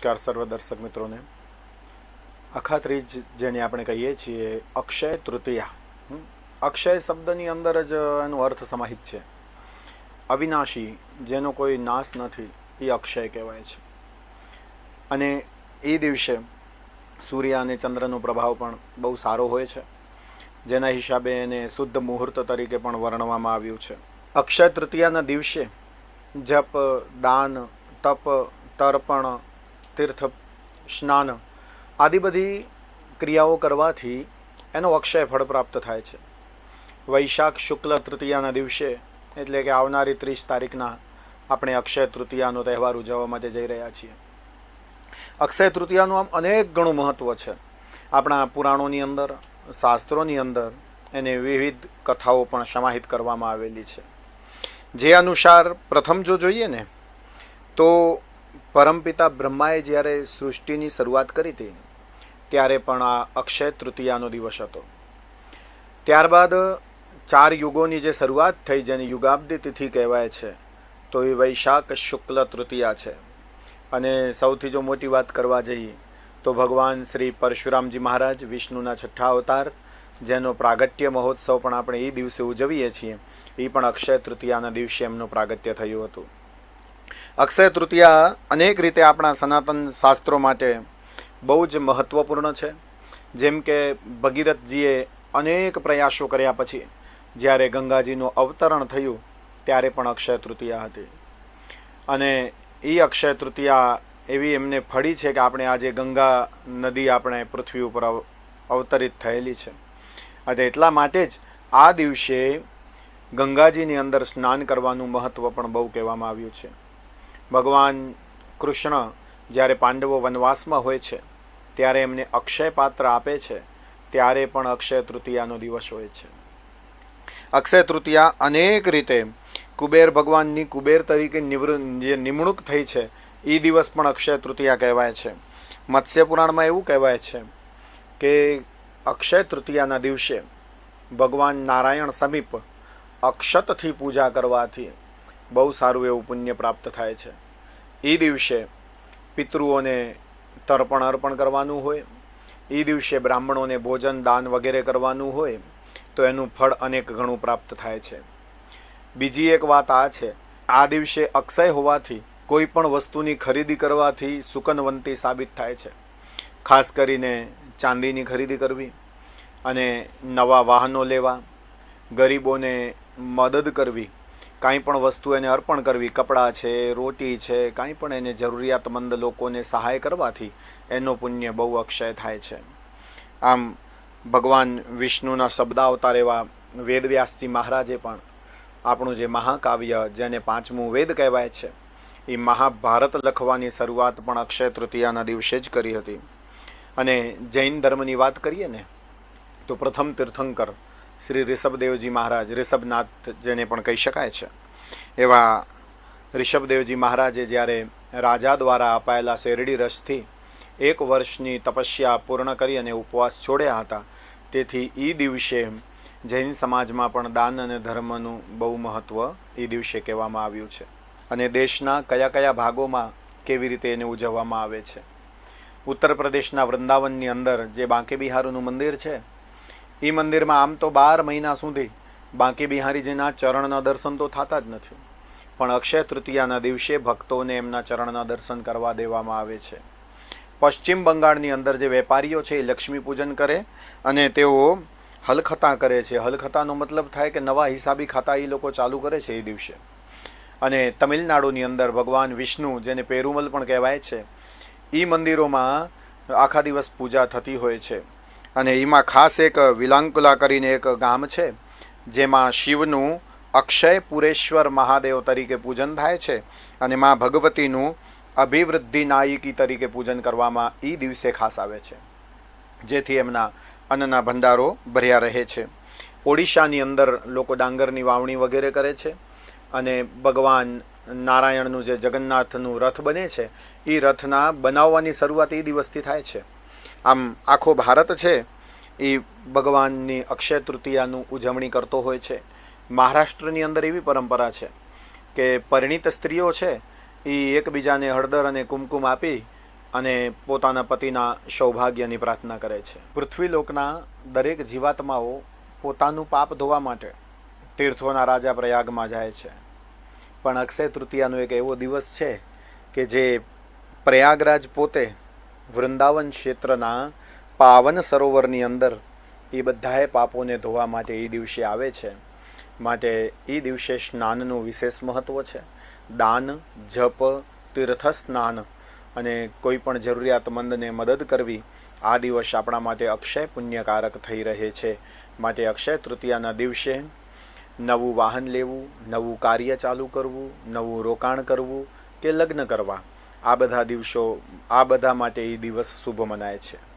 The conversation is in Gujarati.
નમસ્કાર સર્વ દર્શક મિત્રોને. અખાત્રીજ જેને આપણે કહીએ છીએ, અક્ષય તૃતીયા. અક્ષય શબ્દની અંદર જ એનો અર્થ સમાહિત છે. અવિનાશી, જેનો કોઈ નાશ નથી, એ અક્ષય કહેવાય છે. અને એ દિવસે સૂર્ય અને ચંદ્રનો પ્રભાવ પણ બહુ સારો હોય છે. જેના હિસાબે એને શુદ્ધ મુહૂર્ત તરીકે પણ વર્ણવામાં આવ્યું છે. અક્ષય તૃતીયાના દિવસે જપ, દાન, તપ, તર્પણ તીર્થ, સ્નાન આદિ બધી ક્રિયાઓ કરવાથી એનો અક્ષય ફળ પ્રાપ્ત થાય છે. વૈશાખ શુક્લ તૃતીયાના દિવસે, એટલે કે આવનારી ત્રીસ તારીખના, આપણે અક્ષય તૃતીયાનો તહેવાર ઉજવવા માટે જઈ રહ્યા છીએ. અક્ષય તૃતીયાનું આમ અનેક ઘણું મહત્વ છે. આપણા પુરાણોની અંદર, શાસ્ત્રોની અંદર એને વિવિધ કથાઓ પણ સમાહિત કરવામાં આવેલી છે. જે અનુસાર પ્રથમ જો જોઈએ ને, તો પરમપિતા બ્રહ્માએ જ્યારે સૃષ્ટિની શરૂઆત કરી હતી, ત્યારે પણ આ અક્ષય તૃતીયાનો દિવસ હતો. ત્યારબાદ ચાર યુગોની જે શરૂઆત થઈ, જેની યુગાબ્દી તિથિ કહેવાય છે, તો એ વૈશાખ શુક્લ તૃતીયા છે. અને સૌથી જો મોટી વાત કરવા જઈએ, તો ભગવાન શ્રી પરશુરામજી મહારાજ વિષ્ણુના છઠ્ઠા અવતાર, જેનો પ્રાગટ્ય મહોત્સવ પણ આપણે એ દિવસે ઉજવીએ છીએ, એ પણ અક્ષય તૃતીયાના દિવસે એમનું પ્રાગટ્ય થયું હતું. અક્ષય તૃતીયા અનેક રીતે આપણા સનાતન શાસ્ત્રો માટે બહુ જ મહત્વપૂર્ણ છે. જેમ કે ભગીરથજીએ અનેક પ્રયાસો કર્યા પછી જ્યારે ગંગાજીનું અવતરણ થયું ત્યારે પણ અક્ષય તૃતીયા હતી. અને એ અક્ષય તૃતીયા એવી એમને ફળી છે કે આપણે આજે ગંગા નદી આપણે પૃથ્વી ઉપર અવતરિત થયેલી છે. અને એટલા માટે જ આ દિવસે ગંગાજીની અંદર સ્નાન કરવાનું મહત્ત્વ પણ બહુ કહેવામાં આવ્યું છે. ભગવાન કૃષ્ણ જ્યારે પાંડવો વનવાસમાં હોય છે, ત્યારે એમને અક્ષય પાત્ર આપે છે, ત્યારે પણ અક્ષય તૃતીયાનો દિવસ હોય છે. અક્ષય તૃતીયા અનેક રીતે કુબેર ભગવાનની કુબેર તરીકે નિવૃ, જે નિમણૂક થઈ છે એ દિવસ પણ અક્ષય તૃતીયા કહેવાય છે. મત્સ્ય પુરાણમાં એવું કહેવાય છે કે અક્ષય તૃતીયાના દિવસે ભગવાન નારાયણ સમીપ અક્ષતથી પૂજા કરવાથી બહુ સારું એવું પુણ્ય પ્રાપ્ત થાય છે. એ દિવસે પિતૃઓને તર્પણ અર્પણ કરવાનું હોય એ દિવસે બ્રાહ્મણોને ભોજન, દાન વગેરે કરવાનું હોય, તો એનું ફળ અનેક ઘણું પ્રાપ્ત થાય છે. બીજી એક વાત આ છે, આ દિવસે અક્ષય હોવાથી કોઈ પણ વસ્તુની ખરીદી કરવાથી સુકનવંતી સાબિત થાય છે. ખાસ કરીને ચાંદીની ખરીદી કરવી અને નવા વાહનો લેવા, ગરીબોને મદદ કરવી કાંઈ પણ વસ્તુ એને અર્પણ કરવી, કપડાં છે, રોટી છે, કાંઈ પણ એને જરૂરિયાતમંદ લોકોને સહાય કરવાથી એનો પુણ્ય બહુ અક્ષય થાય છે. આમ ભગવાન વિષ્ણુના શબ્દાવતાર એવા વેદવ્યાસજી મહારાજે પણ આપણું જે મહાકાવ્ય, જેને પાંચમું વેદ કહેવાય છે, એ મહાભારત લખવાની શરૂઆત પણ અક્ષય તૃતીયાના દિવસે જ કરી હતી. અને જૈન ધર્મની વાત કરીએ ને, તો પ્રથમ તીર્થંકર શ્રી ઋષભદેવજી મહારાજ ઋષભનાથ જેને પણ કહી શકાય છે. એવા ઋષભદેવજી મહારાજે જ્યારે રાજા દ્વારા અપાયેલા શેરડી રસથી એક વર્ષની તપસ્યા પૂર્ણ કરી અને ઉપવાસ છોડ્યા હતા, તેથી એ દિવસે જૈન સમાજમાં પણ દાન અને ધર્મનું બહુ મહત્ત્વ એ દિવસે કહેવામાં આવ્યું છે. અને દેશના કયા કયા ભાગોમાં કેવી રીતે એને ઉજવવામાં આવે છે. ઉત્તર પ્રદેશના વૃંદાવનની અંદર જે બાંકે બિહારનું મંદિર છે એ મંદિરમાં આમ તો બાર મહિના સુધી બાંકે બિહારીજીના ચરણના દર્શન તો થતા જ નથી. પણ અક્ષય તૃતીયાના દિવસે ભક્તોને એમના ચરણના દર્શન કરવા દેવામાં આવે છે. પશ્ચિમ બંગાળની અંદર જે વેપારીઓ છે એ લક્ષ્મી પૂજન કરે અને તેઓ હલખતા કરે છે. હલખતાનો મતલબ થાય કે નવા હિસાબી ખાતા એ લોકો ચાલુ કરે છે એ દિવસે. અને તમિલનાડુની અંદર ભગવાન વિષ્ણુ, જેને પેરુમલ પણ કહેવાય છે એ મંદિરોમાં આખા દિવસ પૂજા થતી હોય છે. અને એમાં ખાસ એક વિલાંકુલા કરીને એક ગામ છે, જેમાં શિવનું અક્ષય પુરેશ્વર મહાદેવ તરીકે પૂજન થાય છે અને માં ભગવતીનું અભિવૃદ્ધિ નાયકી તરીકે પૂજન કરવામાં એ દિવસે ખાસ આવે છે, જેથી એમના અન્નના ભંડારો ભર્યા રહે છે. ઓડિશાની અંદર લોકો ડાંગરની વાવણી વગેરે કરે છે અને ભગવાન નારાયણનું જે જગન્નાથનું રથ બને છે એ રથના બનાવવાની શરૂઆત એ દિવસથી થાય છે. આમ આખો ભારત છે એ ભગવાનની અક્ષય તૃતીયાનું ઉજવણી કરતો હોય છે. મહારાષ્ટ્રની અંદર એવી પરંપરા છે કે પરિણીત સ્ત્રીઓ છે એ એકબીજાને હળદર અને કુમકુમ આપી અને પોતાના પતિના સૌભાગ્યની પ્રાર્થના કરે છે. પૃથ્વીલોકના દરેક જીવાત્માઓ પોતાનું પાપ ધોવા માટે તીર્થોના રાજા પ્રયાગમાં જાય છે. પણ અક્ષય તૃતીયાનો એક એવો દિવસ છે કે જે પ્રયાગરાજ પોતે વૃંદાવન ક્ષેત્રના પાવન સરોવરની અંદર એ બધાએ પાપોને ધોવા માટે એ દિવસે આવે છે. માટે એ દિવસે સ્નાનનું વિશેષ મહત્વ છે. દાન, જપ તીર્થ સ્નાન અને કોઈ પણ જરૂરિયાતમંદને મદદ કરવી આ દિવસ આપણા માટે અક્ષય પુણ્યકારક થઈ રહે છે. માટે અક્ષય તૃતીયાના દિવસે નવું વાહન લેવું, નવું કાર્ય ચાલુ કરવું, નવું રોકાણ કરવું કે લગ્ન કરવા આ બધા દિવસો આ બધા માટે એ દિવસ શુભ મનાય છે.